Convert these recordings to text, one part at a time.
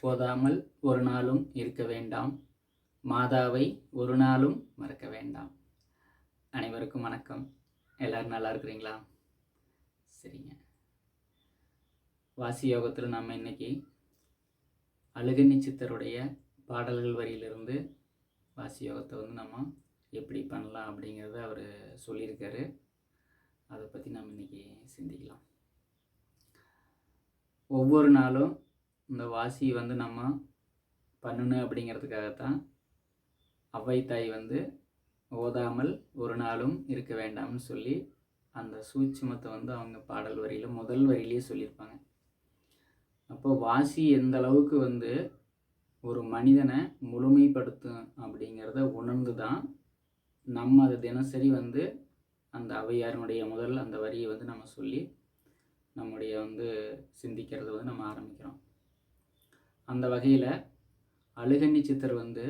போதாமல் ஒரு நாளும் இருக்க வேண்டாம். மாதாவை ஒரு நாளும் மறக்க வேண்டாம். அனைவருக்கும் வணக்கம். எல்லோரும் நல்லா இருக்கிறீங்களா? சரிங்க. வாசி யோகத்தில் நம்ம இன்னைக்கு அழுகனி சித்தருடைய பாடல்கள் வரியிலிருந்து வாசி யோகத்தை வந்து நம்ம எப்படி பண்ணலாம் அப்படிங்கிறத அவர் சொல்லியிருக்காரு. அதை பற்றி நம்ம இன்னைக்கு சிந்திக்கலாம். ஒவ்வொரு நாளும் இந்த வாசி வந்து நம்ம பண்ணணும் அப்படிங்கிறதுக்காகத்தான் அவ்வை தாய் வந்து ஓதாமல் ஒரு நாளும் இருக்க வேண்டாம்னு சொல்லி அந்த சூட்சுமத்தை வந்து அவங்க பாடல் வரியில் முதல் வரியிலேயே சொல்லியிருப்பாங்க. அப்போ வாசி எந்த அளவுக்கு வந்து ஒரு மனிதனை முழுமைப்படுத்தும் அப்படிங்கிறத உணர்ந்து தான் நம்ம அதை தினசரி வந்து அந்த அவையாரனுடைய முதல் அந்த வரியை வந்து நம்ம சொல்லி நம்முடைய வந்து சிந்திக்கிறத வந்து நம்ம ஆரம்பிக்கிறோம். அந்த வகையில் அழுகண்ணி சித்தர் வந்து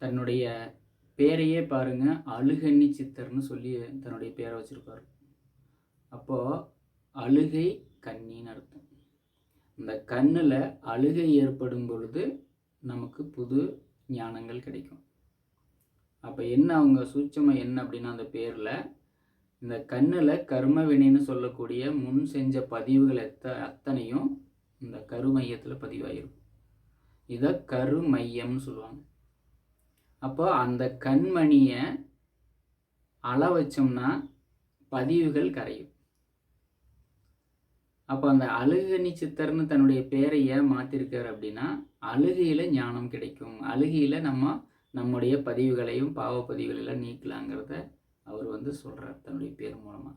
தன்னுடைய பேரையே பாருங்க அழுகண்ணி சித்தர்னு சொல்லி தன்னுடைய பேரை வச்சுருப்பார். அப்போது அழுகை கண்ணின்னு அர்த்தம். இந்த கண்ணில் அழுகை ஏற்படும் பொழுது நமக்கு புது ஞானங்கள் கிடைக்கும். அப்போ என்ன அவங்க சூட்சமாக என்ன அப்படின்னா அந்த பேரில் இந்த கண்ணில் கர்ம வினைன்னு சொல்லக்கூடிய முன் செஞ்ச பதிவுகள் எத்த அத்தனையும் இந்த கருமையத்தில் பதிவாயிரும். இதை கருமையம்னு சொல்லுவாங்க. அப்போ அந்த கண்மணியை அள வச்சோம்னா பதிவுகள் கரையும். அப்போ அந்த அழுகணி சித்தர்னு தன்னுடைய பேரை ஏன் மாற்றிருக்கார் அப்படின்னா அழுகையில் ஞானம் கிடைக்கும். அழுகையில் நம்ம நம்முடைய பதிவுகளையும் பாவ பதிவுகளெல்லாம் நீக்கலாங்கிறத அவர் வந்து சொல்கிறார் தன்னுடைய பேர் மூலமாக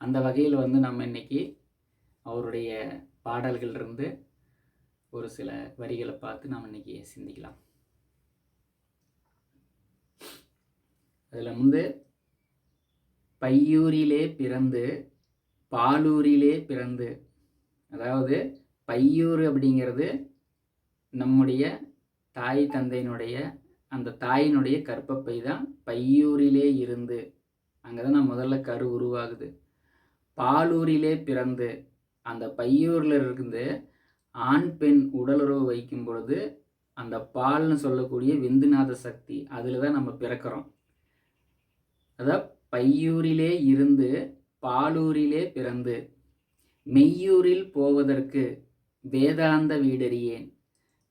அந்த வகையில் வந்து நம்ம இன்னைக்கு அவருடைய பாடல்கள் இருந்து ஒரு சில வரிகளை பார்த்து நாம் இன்னைக்கு சிந்திக்கலாம். அதில் வந்து பையூரிலே பிறந்து பாலூரிலே பிறந்து அதாவது பையூர் அப்படிங்கிறது நம்முடைய தாய் தந்தையினுடைய அந்த தாயினுடைய கற்பப்பை தான் பையூரிலே இருந்து அங்கே தான் நான் முதல்ல கரு உருவாகுது. பாலூரிலே பிறந்து அந்த பையூரில் இருந்து ஆண் பெண் உடலுறவு வைக்கும் பொழுது அந்த பால்னு சொல்லக்கூடிய விந்துநாத சக்தி அதில் தான் நம்ம பிறக்கிறோம். அதான் பையூரிலே இருந்து பாலூரிலே பிறந்து மெய்யூரில் போவதற்கு வேதாந்த வீடறியேன்.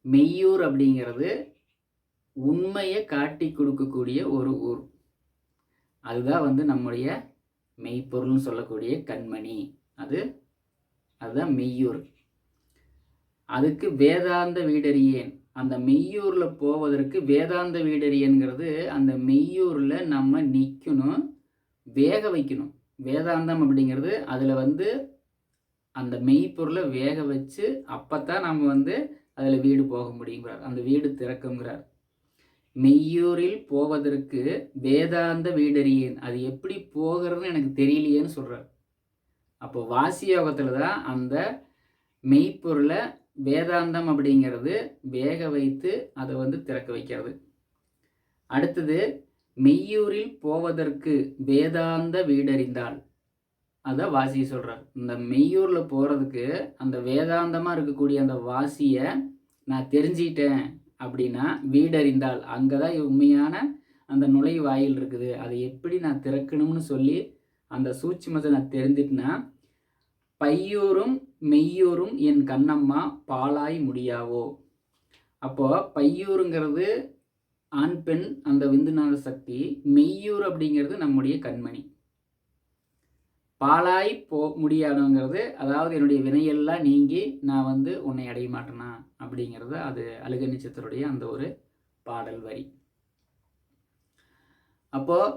மெய்யூர் அப்படிங்கிறது உண்மையை காட்டி கொடுக்கக்கூடிய ஒரு ஊர். அதுதான் வந்து நம்முடைய மெய்ப்பொருள்னு சொல்லக்கூடிய கண்மணி. அது அதுதான் மெய்யூர். அதுக்கு வேதாந்த வீடறியேன். அந்த மெய்யூரில் போவதற்கு வேதாந்த வீடறியன்கிறது அந்த மெய்யூரில் நம்ம நிற்கணும் வேக வைக்கணும். வேதாந்தம் அப்படிங்கிறது அதில் வந்து அந்த மெய்ப்பொருளை வேக வச்சு அப்போ தான் நம்ம வந்து அதில் வீடு போக முடியுங்கிறார். அந்த வீடு திறக்குங்கிறார். மெய்யூரில் போவதற்கு வேதாந்த வீடறியேன். அது எப்படி போகிறதுன்னு எனக்கு தெரியலையேன்னு சொல்கிறார் அப்போ வாசி யோகத்தில் தான் அந்த மெய்ப்பொருளை வேதாந்தம் அப்படிங்கிறது வேக வைத்து அதை வந்து திறக்க வைக்கிறது. அடுத்தது மெய்யூரில் போவதற்கு வேதாந்த வீடறிந்தால் அதான் வாசியை சொல்கிறார் இந்த மெய்யூரில் போகிறதுக்கு அந்த வேதாந்தமாக இருக்கக்கூடிய அந்த வாசியை நான் தெரிஞ்சிட்டேன் அப்படின்னா வீடறிந்தால் அங்கே தான் உண்மையான அந்த நுழைவாயில் இருக்குது. அதை எப்படி நான் திறக்கணும்னு சொல்லி அந்த சூட்சுமத்தை நான் தெரிஞ்சிட்டேன்னா பையூரும் மெய்யூரும் என் கண்ணம்மா பாலாய் முடியாவோ? அப்போது பையூருங்கிறது ஆண் பெண் அந்த விந்துநாத சக்தி மெய்யூர் அப்படிங்கிறது நம்முடைய கண்மணி. பாலாய் போ முடியாதுங்கிறது அதாவது என்னுடைய வினையெல்லாம் நீங்கி நான் வந்து உன்னை அடைய மாட்டேனா? அப்படிங்கிறது அது அழுக நட்சத்திரத்துடைய அந்த ஒரு பாடல் வரி. அப்போது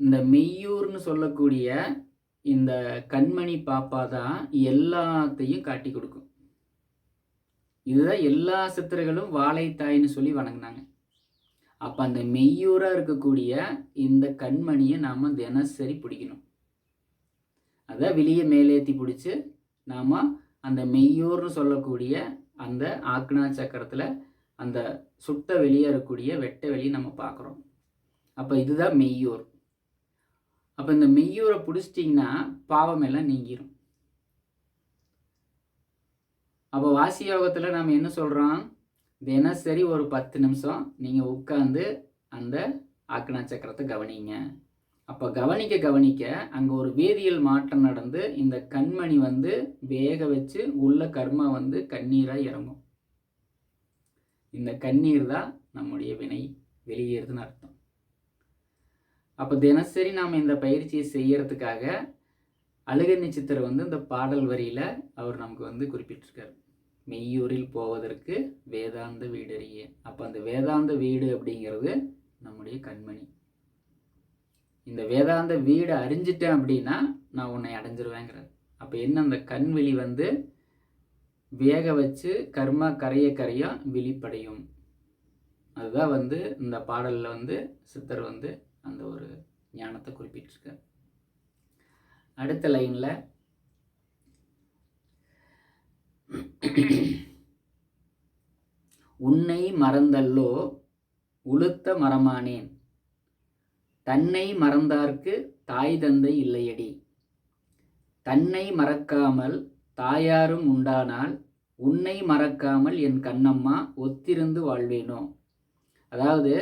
இந்த மெய்யூர்னு சொல்லக்கூடிய இந்த கண்மணி பாப்பா தான் எல்லாத்தையும் காட்டி கொடுக்கும். இதுதான் எல்லா சித்திரைகளும் வாழைத்தாயின்னு சொல்லி வணங்கினாங்க. அப்போ அந்த மெய்யூராக இருக்கக்கூடிய இந்த கண்மணியை நாம் தினசரி பிடிக்கணும். அதை வெளியே மேலேத்தி பிடிச்சி நாம் அந்த மெய்யூர்னு சொல்லக்கூடிய அந்த ஆக்னா சக்கரத்தில் அந்த சுட்ட வெளியே இருக்கக்கூடிய வெட்ட வெளியை நம்ம பார்க்குறோம் அப்போ இதுதான் மெய்யூர். அப்போ இந்த மெய்யூரை பிடிச்சிட்டிங்கன்னா பாவம் எல்லாம் நீங்கிரும். அப்போ வாசி யோகத்தில் நாம் என்ன சொல்கிறோம் தினசரி ஒரு பத்து நிமிஷம் நீங்கள் உட்காந்து அந்த ஆக்கணா சக்கரத்தை கவனிங்க. அப்போ கவனிக்க கவனிக்க அங்கே ஒரு வேதியியல் மாற்றம் நடந்து இந்த கண்மணி வந்து வேக வச்சு உள்ள கர்மா வந்து கண்ணீராக இறங்கும். இந்த கண்ணீர் தான் நம்முடைய வினை வெளியேறுதுன்னு அர்த்தம். அப்போ தினசரி நாம் இந்த பயிற்சியை செய்யறதுக்காக அழுக நட்சத்திரம் வந்து இந்த பாடல் வரியில் அவர் நமக்கு வந்து குறிப்பிட்டிருக்கார். மெய்யூரில் போவதற்கு வேதாந்த வீடறிய. அப்போ அந்த வேதாந்த வீடு அப்படிங்கிறது நம்முடைய கண்மணி. இந்த வேதாந்த வீடு அறிஞ்சிட்டேன் அப்படின்னா நான் உன்னை அடைஞ்சிருவேங்கிறார். அப்போ என்ன அந்த கண் விழி வந்து வேக வச்சு கர்மா கரைய கரைய விழிப்படையும். அதுதான் வந்து இந்த பாடலில் வந்து சித்தர் வந்து அந்த ஒரு ஞானத்தை குறிப்பிட்டிருக்கு. அடுத்த லைனில் உன்னை மறந்தல்லோ உளுத்த மரமானேன். தன்னை மறந்தார்க்கு தாய் தந்தை இல்லையடி. தன்னை மறக்காமல் தாயாரும் உண்டானால் உன்னை மறக்காமல் என் கண்ணம்மா ஒத்திருந்து வாழ்வேனோ. அதாவது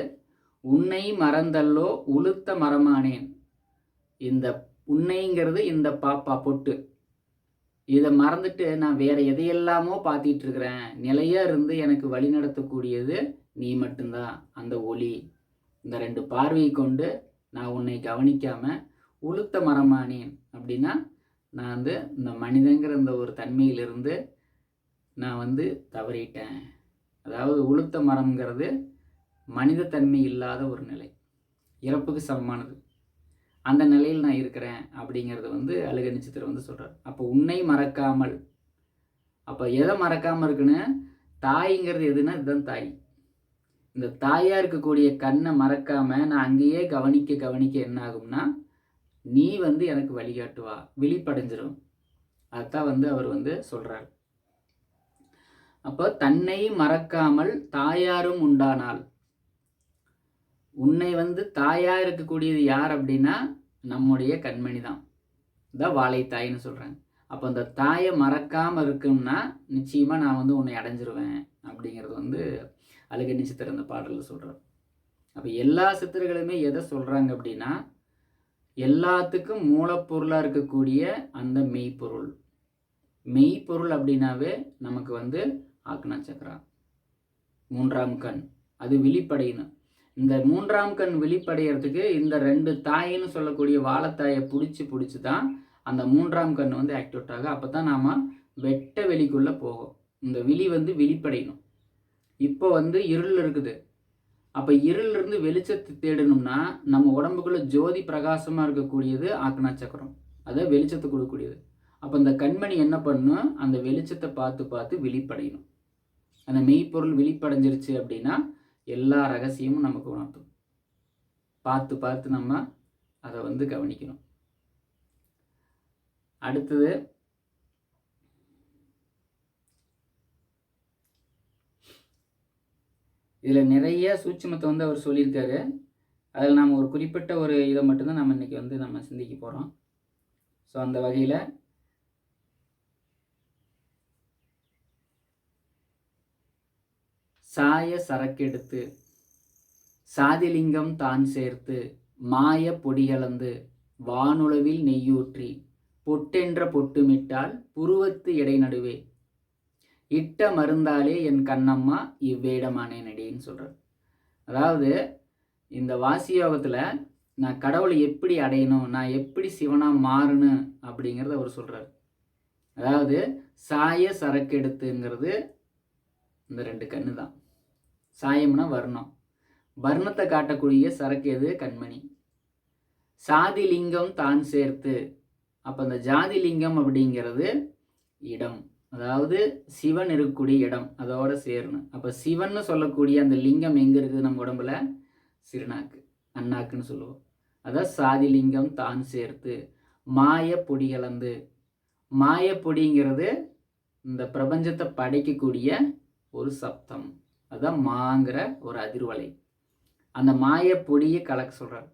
உன்னை மறந்தல்லோ உளுத்த மரமானேன். இந்த உன்னைங்கிறது இந்த பாப்பா பொட்டு. இதை மறந்துட்டு நான் வேற எதையெல்லாமோ பார்த்துட்டு இருக்கிறேன் நிலையாக இருந்து எனக்கு வழி நடத்தக்கூடியது நீ மட்டும்தான் அந்த ஒளி. இந்த ரெண்டு பார்வையை கொண்டு நான் உன்னை கவனிக்காம உளுத்த மரமானேன் அப்படின்னா நான் வந்து இந்த மனிதங்கிற இந்த ஒரு தன்மையிலிருந்து நான் வந்து தவறிட்டேன். அதாவது உளுத்த மரம்ங்கிறது மனிதத்தன்மை இல்லாத ஒரு நிலை. இறப்புக்கு சமமானது. அந்த நிலையில் நான் இருக்கிறேன் அப்படிங்கிறத வந்து அழுக நட்சத்திரம் வந்து சொல்கிறார் அப்போ உன்னை மறக்காமல். அப்போ எதை மறக்காமல் இருக்குன்னு? தாய்ங்கிறது எதுனா இதுதான் தாய். இந்த தாயாக இருக்கக்கூடிய கண்ணை மறக்காமல் நான் அங்கேயே கவனிக்க கவனிக்க என்ன ஆகும்னா நீ வந்து எனக்கு வழிகாட்டுவா விழிப்படைஞ்சிடும் அதுதான் வந்து அவர் வந்து சொல்கிறார் அப்போ தன்னை மறக்காமல் தாயாரும் உண்டானால் உன்னை வந்து தாயாக இருக்கக்கூடியது யார் அப்படின்னா நம்முடைய கண்மணி தான். தான் வாழை தாயின்னு சொல்கிறாங்க அப்போ அந்த தாயை மறக்காமல் இருக்கும்னா நிச்சயமாக நான் வந்து உன்னை அடைஞ்சிருவேன் அப்படிங்கிறது வந்து அழுகண்ணி சித்தர் அந்த பாடலில் சொல்கிறார் அப்போ எல்லா சித்தர்களுமே எதை சொல்கிறாங்க அப்படின்னா எல்லாத்துக்கும் மூலப்பொருளாக இருக்கக்கூடிய அந்த மெய்ப்பொருள். மெய்ப்பொருள் அப்படின்னாவே நமக்கு வந்து ஆக்னா சக்கரா மூன்றாம் கண். அது விழிப்படையணும் இந்த மூன்றாம் கண் வெளிப்படையிறதுக்கு இந்த ரெண்டு தாயின்னு சொல்லக்கூடிய வாழைத்தாயை பிடிச்சி பிடிச்சி தான் அந்த மூன்றாம் கண் வந்து ஆக்டிவேட் ஆகும் அப்போ தான் நாம் வெட்ட வெளிக்குள்ளே போகும் இந்த விழி வந்து வெளிப்படையணும். இப்போ வந்து இருள் இருக்குது. அப்போ இருளிருந்து வெளிச்சத்தை தேடணும்னா நம்ம உடம்புக்குள்ளே ஜோதி பிரகாசமாக இருக்கக்கூடியது ஆக்னா சக்கரம். அதை வெளிச்சத்தை கொடுக்கக்கூடியது. அப்போ இந்த கண்மணி என்ன பண்ணும்? அந்த வெளிச்சத்தை பார்த்து பார்த்து விழிப்படையணும் அந்த மெய்ப்பொருள் விழிப்படைஞ்சிருச்சு அப்படின்னா எல்லா ரகசியமும் நமக்கு உணர்த்தும். பார்த்து பார்த்து நம்ம அதை வந்து கவனிக்கணும். அடுத்தது இதில் நிறைய சூட்சமத்தை வந்து அவர் சொல்லியிருக்காரு. அதில் நாம் ஒரு குறிப்பிட்ட ஒரு இதை மட்டும்தான் நம்ம இன்றைக்கி வந்து நம்ம சிந்திக்க போகிறோம் ஸோ அந்த வகையில் சாய சரக்கெடுத்து சாதிலிங்கம் தான் சேர்த்து மாய பொடிகலந்து வானுளவில் நெய்யூற்றி பொட்டென்ற பொட்டுமிட்டால் புருவத்து எடை நடுவே. இட்ட மருந்தாலே என் கண்ணம்மா இவ்வேடமானே நடின்னு சொல்கிறார் அதாவது இந்த வாசி யோகத்தில் நான் கடவுளை எப்படி அடையணும் நான் எப்படி சிவனாக மாறணும் அப்படிங்கிறத அவர் சொல்கிறார் அதாவது சாய சரக்கெடுத்துங்கிறது இந்த ரெண்டு கண்ணு தான் சாயம்னா வர்ணம். வர்ணத்தை காட்டக்கூடிய சரக்கு எது? கண்மணி. சாதி லிங்கம் தான் சேர்த்து. அப்போ அந்த ஜாதி லிங்கம் அப்படிங்கிறது இடம். அதாவது சிவன் இருக்கக்கூடிய இடம் அதோட சேரணும் அப்போ சிவன் சொல்லக்கூடிய அந்த லிங்கம் எங்கே இருக்குது நம்ம உடம்புல? சிறுநாக்கு அண்ணாக்குன்னு சொல்லுவோம். அதான் சாதி லிங்கம் தான் சேர்த்து. மாய பொடி கலந்து. மாய பொடிங்கிறது இந்த பிரபஞ்சத்தை படைக்கக்கூடிய ஒரு சப்தம். அதுதான் மாங்கிற ஒரு அதிர்வலை. அந்த மாய பொடியை கலக்க சொல்கிறார்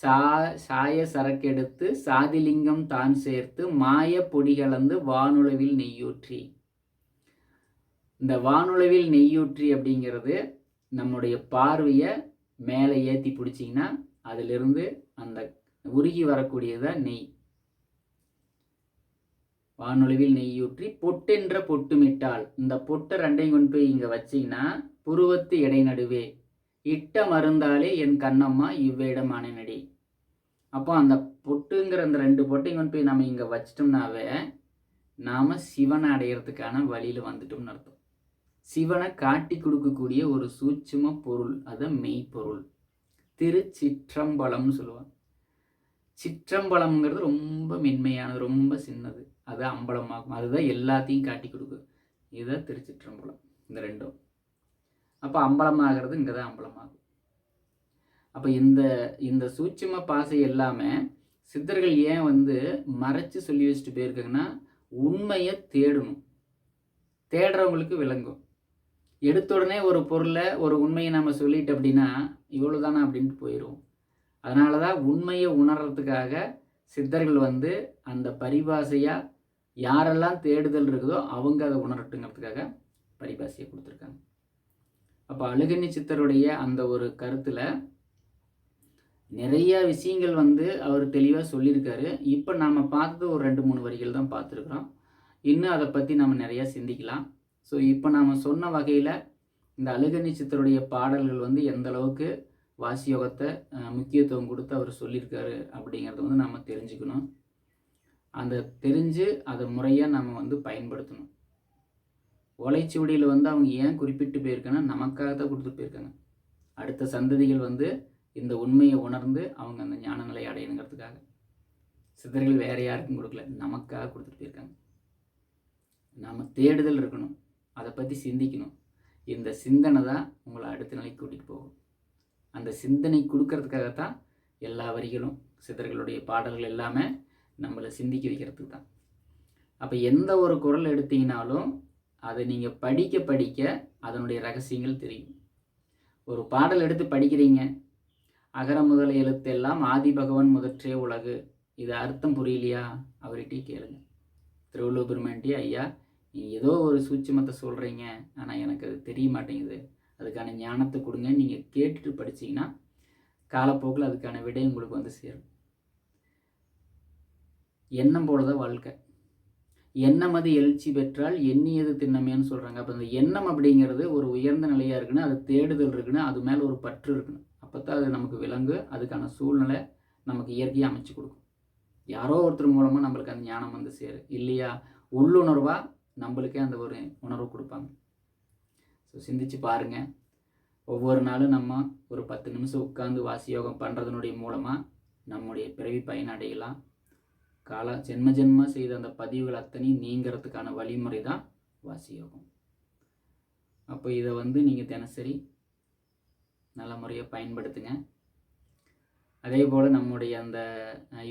சா சாய சரக்கெடுத்து சாதிலிங்கம் தான் சேர்த்து மாய பொடி கலந்து வானுளவில் நெய்யூற்றி. இந்த வானுளவில் நெய்யூற்றி அப்படிங்கிறது நம்முடைய பார்வையை மேலே ஏற்றி பிடிச்சிங்கன்னா அதிலிருந்து அந்த உருகி வரக்கூடியதான் நெய். வானொலிவில் நெய்யூற்றி பொட்டென்ற பொட்டுமிட்டால் இந்த பொட்டை ரெண்டையும் கொண்டு போய் இங்கே வச்சிங்கன்னா புருவத்து இடை நடுவே. இட்ட மருந்தாலே என் கண்ணம்மா இவ்வேடமான நடி. அப்போ அந்த பொட்டுங்கிற அந்த ரெண்டு பொட்டையும் கொண்டு போய் நம்ம இங்கே வச்சிட்டோம்னாவே நாம் சிவனை அடையிறதுக்கான வழியில் வந்துட்டோம்னு அர்த்தம். சிவனை காட்டி கொடுக்கக்கூடிய ஒரு சூட்சும பொருள் அது மெய்ப்பொருள். திருச்சிற்றம்பலம்னு சொல்லுவாங்க. சிற்றம்பலம்ங்கிறது ரொம்ப மென்மையானது ரொம்ப சின்னது. அது அம்பலமாகும் அதுதான் எல்லாத்தையும் காட்டி கொடுக்கும். இதுதான் திருச்சிற்றம்பலம் இந்த ரெண்டும். அப்போ அம்பலமாகிறது இங்கே தான் அம்பலமாகும். அப்போ இந்த இந்த சூட்சும பாசை எல்லாமே சித்தர்கள் ஏன் வந்து மறைச்சு சொல்லி வச்சுட்டு போயிருக்காங்கன்னா உண்மையை தேடணும். தேடுறவங்களுக்கு விளங்கும். எடுத்த உடனே ஒரு பொருளை ஒரு உண்மையை நம்ம சொல்லிட்டு அப்படின்னா இவ்வளோ தானே அப்படின்ட்டு போயிடும் அதனால தான் உண்மையை உணர்றதுக்காக சித்தர்கள் வந்து அந்த பரிபாசையாக யாரெல்லாம் தேடுதல் இருக்குதோ அவங்க அதை உணரட்டுங்கிறதுக்காக பரிபாசியை கொடுத்துருக்காங்க. அப்போ அழுகண்ணி சித்தருடைய அந்த ஒரு கருத்தில் நிறைய விஷயங்கள் வந்து அவர் தெளிவாக சொல்லியிருக்காரு. இப்போ நாம் பார்த்தது ஒரு ரெண்டு மூணு வரிகள் தான் பார்த்துருக்குறோம். இன்னும் அதை பற்றி நம்ம நிறையா சிந்திக்கலாம். ஸோ இப்போ நாம் சொன்ன வகையில் இந்த அழுகண்ணி சித்தருடைய பாடல்கள் வந்து எந்த அளவுக்கு வாசியோகத்தை முக்கியத்துவம் கொடுத்து அவர் சொல்லியிருக்காரு அப்படிங்கிறத வந்து நம்ம தெரிஞ்சுக்கணும். அந்த தெரிஞ்சு அதை முறையாக நம்ம வந்து பயன்படுத்தணும். ஓலைச்சுவடியில் வந்து அவங்க ஏன் குறிப்பிட்டு போயிருக்காங்கன்னா நமக்காக தான் கொடுத்துட்டு போயிருக்காங்க. அடுத்த சந்ததிகள் வந்து இந்த உண்மையை உணர்ந்து அவங்க அந்த ஞான நிலையை அடையணுங்கிறதுக்காக. சித்தர்கள் வேறு யாருக்கும் கொடுக்கல நமக்காக கொடுத்துட்டு போயிருக்காங்க. நம்ம தேடுதல் இருக்கணும் அதை பற்றி சிந்திக்கணும். இந்த சிந்தனை தான் உங்களை அடுத்த நிலைக்கு கூட்டிகிட்டு போகும். அந்த சிந்தனை கொடுக்கறதுக்காகத்தான் எல்லா வரிகளும் சித்தர்களுடைய பாடல்கள் எல்லாமே நம்மளை சிந்திக்க வைக்கிறதுக்கு தான். அப்போ எந்த ஒரு குரல் எடுத்தீங்கனாலும் அதை நீங்கள் படிக்க படிக்க அதனுடைய ரகசியங்கள் தெரியும். ஒரு பாடல் எடுத்து படிக்கிறீங்க. அகர முதல எழுத்தெல்லாம் ஆதி பகவன் முதற்றே உலகு. இது அர்த்தம் புரியலையா? அவர்கிட்டயே கேளுங்க. திருவள்ளுவர் பெருமான்ட்டி ஐயா நீ ஏதோ ஒரு சூட்சமத்தை சொல்கிறீங்க ஆனால் எனக்கு அது தெரிய மாட்டேங்குது. அதுக்கான ஞானத்தை கொடுங்க நீங்கள் கேட்டுட்டு படிச்சிங்கன்னா காலப்போக்கில் அதுக்கான விடை உங்களுக்கு வந்து சேரும். எண்ணம் போல தான் வாழ்க்கை. எண்ணம் அது எழுச்சி பெற்றால் எண்ணியது திண்ணமேன்னு சொல்கிறாங்க அப்போ அந்த எண்ணம் அப்படிங்கிறது ஒரு உயர்ந்த நிலையாக இருக்குன்னு அது தேடுதல் இருக்குன்னு அது மேலே ஒரு பற்று இருக்கணும். அப்போ தான் அது நமக்கு விலங்கு அதுக்கான சூழ்நிலை நமக்கு இயற்கையாக அமைச்சு கொடுக்கும். யாரோ ஒருத்தர் மூலமாக நம்மளுக்கு அந்த ஞானம் வந்து சேரும் இல்லையா? உள்ளுணர்வாக நம்மளுக்கே அந்த ஒரு உணர்வு கொடுப்பாங்க. ஸோ சிந்திச்சு பாருங்கள் ஒவ்வொரு நாளும் நம்ம ஒரு பத்து நிமிஷம் உட்காந்து வாசி யோகம் பண்ணுறதுனுடைய மூலமாக நம்முடைய பிறவி பயனடையலாம் கால ஜென்ம ஜென்ம செய்த அந்த பதிவுகள் அத்தனையும் நீங்கிறதுக்கான வழிமுறை தான் வாசியோகம். அப்போ இதை வந்து நீங்கள் தினசரி நல்ல முறையாக பயன்படுத்துங்க. அதே போல் நம்முடைய அந்த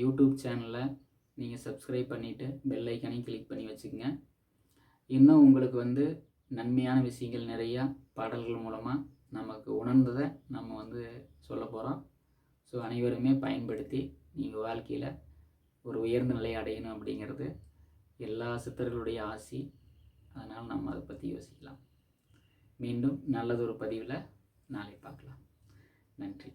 யூடியூப் சேனலில் நீங்கள் சப்ஸ்கிரைப் பண்ணிவிட்டு பெல் ஐக்கனையும் கிளிக் பண்ணி வச்சுக்கோங்க. இன்னும் உங்களுக்கு வந்து நன்மையான விஷயங்கள் நிறையா பாடல்கள் மூலமாக நமக்கு உணர்ந்ததை நம்ம வந்து சொல்ல போகிறோம் ஸோ அனைவருமே பயன்படுத்தி நீங்கள் வாழ்க்கையில் ஒரு உயர்ந்த நிலையை அடையணும் அப்படிங்கிறது எல்லா சித்தர்களுடைய ஆசி. அதனால் நம்ம அதை பற்றி யோசிக்கலாம். மீண்டும் நல்லதொரு பதிவில் நாளை பார்க்கலாம். நன்றி.